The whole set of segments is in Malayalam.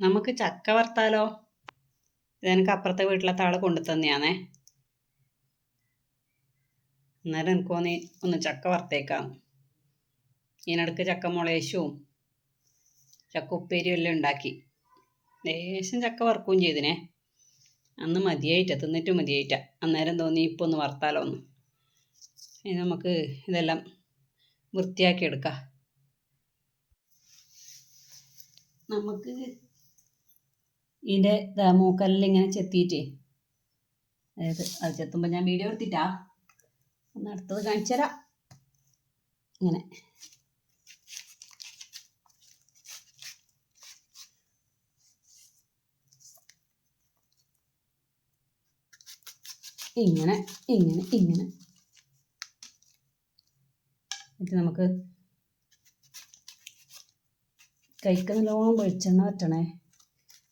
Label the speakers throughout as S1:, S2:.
S1: നമുക്ക് ചക്ക വറുത്താലോ? ഇതെനിക്ക് അപ്പുറത്തെ വീട്ടിലത്തെ ആൾ കൊണ്ടു തന്നെയാണേ. എന്നാലും എനിക്ക് തോന്നി ഒന്ന് ചക്ക വറുത്തേക്കാം. ഇതിനിടക്ക് ചക്ക മുളേശും ചക്ക ഉപ്പേരിയും എല്ലാം ഉണ്ടാക്കി. ലേശം ചക്ക വറുക്കുകയും ചെയ്തിനെ. അന്ന് മതിയായിട്ട തിന്നിട്ട് മതിയായിട്ട. അന്നേരം തോന്നി ഇപ്പോൾ ഒന്ന് വറുത്താലോ ഒന്ന് ഇനി നമുക്ക് ഇതെല്ലാം വൃത്തിയാക്കി എടുക്കാം. നമുക്ക് ഇതിന്റെ മൂക്കല്ലിൽ ഇങ്ങനെ ചെത്തിയിട്ടേ അതായത് അത് ചെത്തുമ്പോൾ ഞാൻ വീഡിയോ എടുത്തിട്ടാ. ഒന്ന് അടുത്തത് കാണിച്ചു തരാം. ഇങ്ങനെ. ഇങ്ങനെ ഇങ്ങനെ ഇങ്ങനെ. എന്നിട്ട് നമുക്ക് കൈക്ക് നല്ലോണം വെളിച്ചെണ്ണ വറ്റണേ.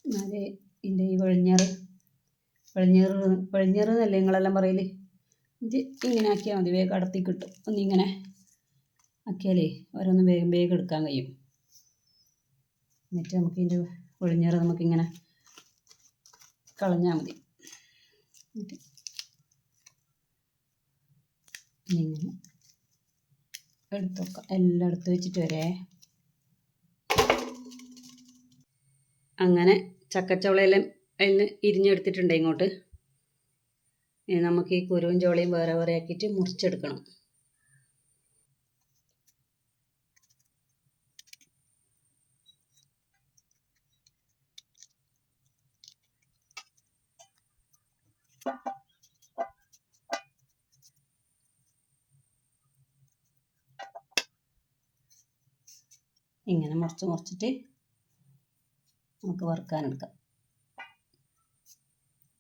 S1: എന്നാലേ ഇതിന്റെ ഈ വെളിഞ്ഞാറ് വെളിഞ്ഞാറ് വെളിഞ്ഞാറ് എന്നല്ലേ നിങ്ങളെല്ലാം പറയൽ? ഇത് ഇങ്ങനെ ആക്കിയാൽ മതി വേഗം അടത്തി കിട്ടും. ഒന്നിങ്ങനെ ആക്കിയാലേ ഓരോന്ന് വേഗം വേഗം എടുക്കാൻ കഴിയും. എന്നിട്ട് നമുക്ക് ഇതിന്റെ വെളിഞ്ഞാറ് നമുക്കിങ്ങനെ കളഞ്ഞാൽ മതി. എന്നിട്ട് എടുത്തു വെക്കാം. എല്ലാം എടുത്ത് വെച്ചിട്ട് വരേ അങ്ങനെ ചക്കച്ചവളയെല്ലാം അതിന് ഇരിഞ്ഞെടുത്തിട്ടുണ്ട് ഇങ്ങോട്ട്. നമുക്ക് ഈ കുരുവും ചോളയും വേറെ വേറെ ആക്കിയിട്ട് മുറിച്ചെടുക്കണം. ഇങ്ങനെ മുറിച്ച് മുറിച്ചിട്ട് നമുക്ക് വറുക്കാനെടുക്കാം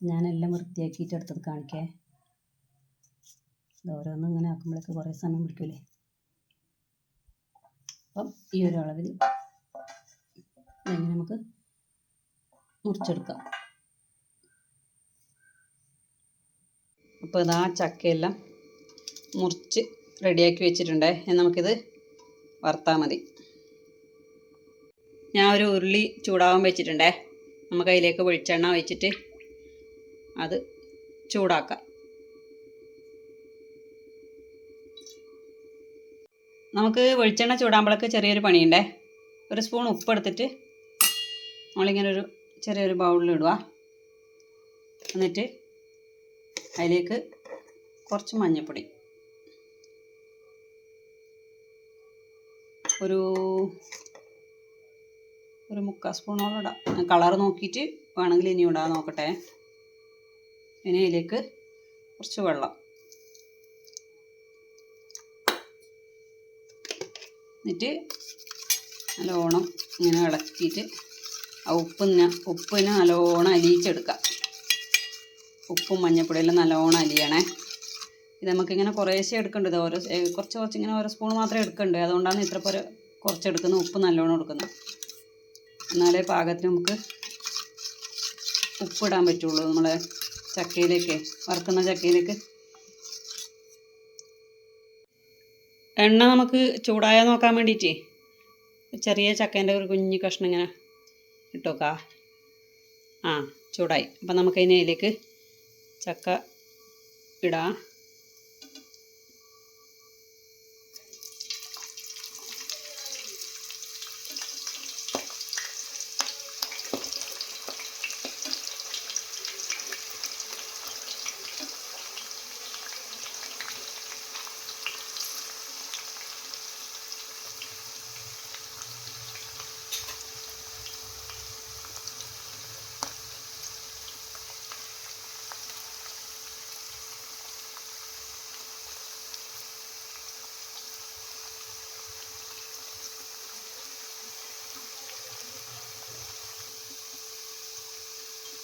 S1: ഞാനെല്ലാം വൃത്തിയാക്കിയിട്ട് എടുത്തത് കാണിക്കേ. ഓരോന്നും ഇങ്ങനെ ആക്കുമ്പോഴേക്ക് കുറേ സമയം പിടിക്കൂലേ? അപ്പം ഈ ഒരു അളവിൽ ഇങ്ങനെ നമുക്ക് മുറിച്ചെടുക്കാം. അപ്പോൾ ഇതാ ചക്കയെല്ലാം മുറിച്ച് റെഡിയാക്കി വെച്ചിട്ടുണ്ടേ. നമുക്കിത് വറുത്താൽ മതി. ഞാൻ ഒരു ഉരുളി ചൂടാവാൻ വെച്ചിട്ടുണ്ടേ. നമുക്ക് അതിലേക്ക് വെളിച്ചെണ്ണ ഒഴിച്ചിട്ട് അത് ചൂടാക്കാം. നമുക്ക് വെളിച്ചെണ്ണ ചൂടാകുമ്പോഴേക്ക് ചെറിയൊരു പണിയുണ്ടേ. ഒരു സ്പൂൺ ഉപ്പെടുത്തിട്ട് നമ്മളിങ്ങനെ ഒരു ചെറിയൊരു ബൗളിൽ ഇടുക. എന്നിട്ട് അതിലേക്ക് കുറച്ച് മഞ്ഞൾപ്പൊടി ഒരു ഒരു മുക്കാൽ സ്പൂണോളം ഇടാം. കളർ നോക്കിയിട്ട് വേണമെങ്കിൽ ഇനി ഇടാൻ നോക്കട്ടെ. ഇനി അതിലേക്ക് കുറച്ച് വെള്ളം. എന്നിട്ട് നല്ലോണം ഇങ്ങനെ ഇളക്കിയിട്ട് ആ ഉപ്പിന് ഉപ്പിന് നല്ലോണം അലിയിച്ചെടുക്കാം. ഉപ്പും മഞ്ഞപ്പൊടിയെല്ലാം നല്ലോണം അലിയണേ. ഇത് നമുക്കിങ്ങനെ കുറേശ്ശേ എടുക്കേണ്ടത് ഓരോ കുറച്ച് കുറച്ച് ഇങ്ങനെ ഓരോ സ്പൂൺ മാത്രമേ എടുക്കണ്ടേ. അതുകൊണ്ടാണ് ഇത്ര പോലെ കുറച്ചെടുക്കുന്നത്. ഉപ്പ് നല്ലോണം എടുക്കുന്നത്. എന്നാലേ പാകത്തിന് നമുക്ക് ഉപ്പിടാൻ പറ്റുള്ളൂ നമ്മളെ ചക്കയിലേക്ക് വറുക്കുന്ന ചക്കയിലേക്ക്. എണ്ണ നമുക്ക് ചൂടായ നോക്കാൻ വേണ്ടിയിട്ട് ചെറിയ ചക്കേന്റെ ഒരു കുഞ്ഞു കഷ്ണം ഇങ്ങനെ ഇട്ടോക്കാ ആ ചൂടായി. അപ്പം നമുക്ക് അതിലേക്ക് ചക്ക ഇടാം.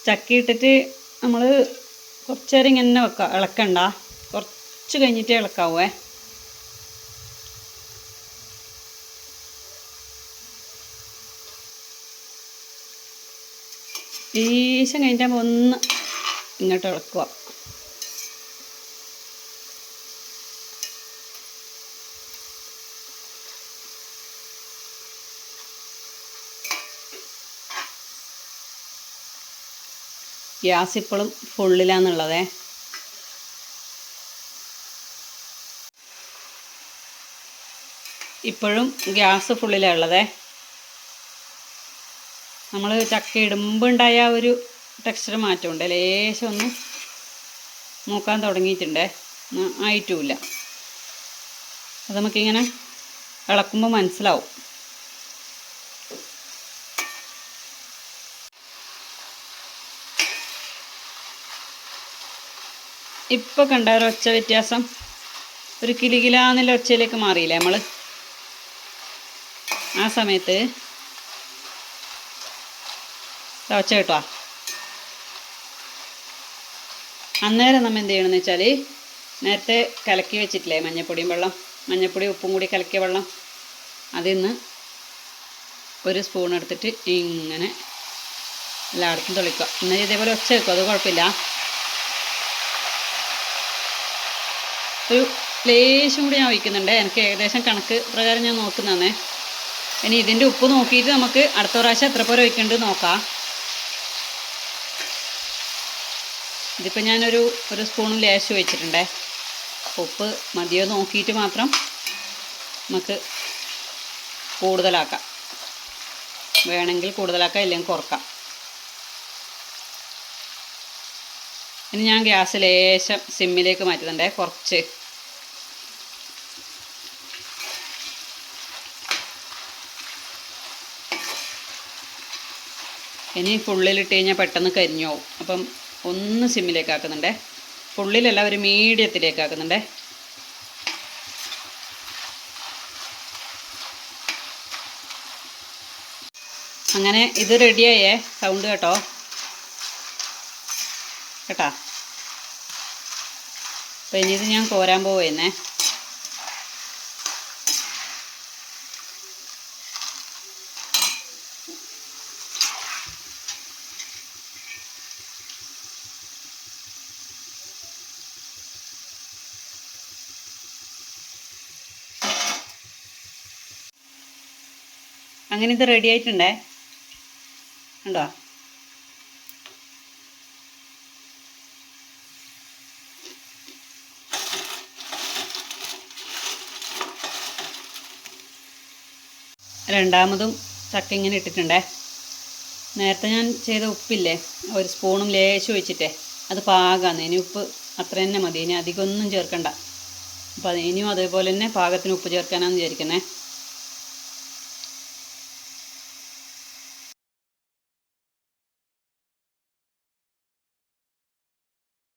S1: ചക്ക ഇട്ടിട്ട് നമ്മൾ കുറച്ച് നേരം ഇങ്ങനെ വെക്കാം ഇളക്കണ്ട. കുറച്ച് കഴിഞ്ഞിട്ടേ ഇളക്കാവേ ലേശം കഴിഞ്ഞിട്ട് ഒന്ന് ഇങ്ങോട്ട് ഇളക്കുക. ഗ്യാസ് ഇപ്പോഴും ഫുള്ളിലാന്നുള്ളതേ ഇപ്പോഴും ഗ്യാസ് ഫുള്ളിലാണ് ഉള്ളതേ. നമ്മൾ ചക്ക ഇടുമ്പുണ്ടായ ഒരു ടെക്സ്ചർ മാറ്റമുണ്ട്. ലേശം ഒന്ന് നോക്കാൻ തുടങ്ങിയിട്ടുണ്ടേ. ആയിട്ടുമില്ല. അത് നമുക്കിങ്ങനെ ഇളക്കുമ്പോൾ മനസ്സിലാവും. ഇപ്പം കണ്ട ഒരു ഒച്ച വ്യത്യാസം. ഒരു കിലുകിലാന്നുള്ള ഒച്ചയിലേക്ക് മാറിയില്ലേ നമ്മൾ ആ സമയത്ത് ഒച്ച കേട്ടോ. അന്നേരം നമ്മൾ എന്ത് ചെയ്യണമെന്ന് വെച്ചാൽ നേരത്തെ കലക്കി വെച്ചിട്ടില്ലേ മഞ്ഞപ്പൊടിയും വെള്ളം? മഞ്ഞപ്പൊടി ഉപ്പും കൂടി കലക്കിയ വെള്ളം. അതിൽ നിന്ന് ഒരു സ്പൂൺ എടുത്തിട്ട് ഇങ്ങനെ എല്ലായിടത്തും തെളിക്കുക. എന്നാൽ ഇതേപോലെ ഒച്ച വെക്കും അത് കുഴപ്പമില്ല. ഒരു ലേശം കൂടി ഞാൻ ഒഴിക്കുന്നുണ്ട് എനിക്ക് ഏകദേശം കണക്ക് പ്രകാരം ഞാൻ നോക്കുന്നതാണേ. ഇനി ഇതിന്റെ ഉപ്പ് നോക്കിയിട്ട് നമുക്ക് അടുത്ത പ്രാവശ്യം എത്ര പോലെ ഒഴിക്കേണ്ടത് നോക്കാം. ഇതിപ്പോൾ ഞാനൊരു ഒരു സ്പൂൺ ലേശം ഒഴിച്ചിട്ടുണ്ടേ ഉപ്പ് മതിയോ നോക്കിയിട്ട് മാത്രം നമുക്ക് കൂടുതലാക്കാം. വേണമെങ്കിൽ കൂടുതലാക്കാം ഇല്ലെങ്കിൽ കുറക്കാം. ഇനി ഞാൻ ഗ്യാസ് ലേശം സിമ്മിലേക്ക് മാറ്റുന്നുണ്ടേ കുറച്ച്. ഇനി ഫുള്ളിലിട്ട് കഴിഞ്ഞാൽ പെട്ടെന്ന് കരിഞ്ഞു പോകും അപ്പം ഒന്ന് സിമ്മിലേക്ക് ആക്കുന്നുണ്ടേ. ഫുള്ളിലല്ല ഒരു മീഡിയത്തിലേക്ക് ആക്കുന്നുണ്ടേ. അങ്ങനെ ഇത് റെഡിയായേ സൗണ്ട് കേട്ടോ. കേട്ടാ? അപ്പം ഇനി ഇത് ഞാൻ കോരാൻ പോവുന്നേ. അങ്ങനെ ഇത് റെഡി ആയിട്ടുണ്ടേ? കണ്ടോ രണ്ടാമതും ചക്ക ഇങ്ങനെ ഇട്ടിട്ടുണ്ടേ. നേരത്തെ ഞാൻ ചെയ്ത ഉപ്പില്ലേ ഒരു സ്പൂണും ലേശം ഒഴിച്ചിട്ടേ അത് പാകാന്ന്. ഇനി ഉപ്പ് അത്ര തന്നെ മതി. ഇനി അധികമൊന്നും ചേർക്കണ്ട. അപ്പോൾ ഇനിയും അതേപോലെ തന്നെ പാകത്തിന് ഉപ്പ് ചേർക്കാനാണ് വിചാരിക്കുന്നേ.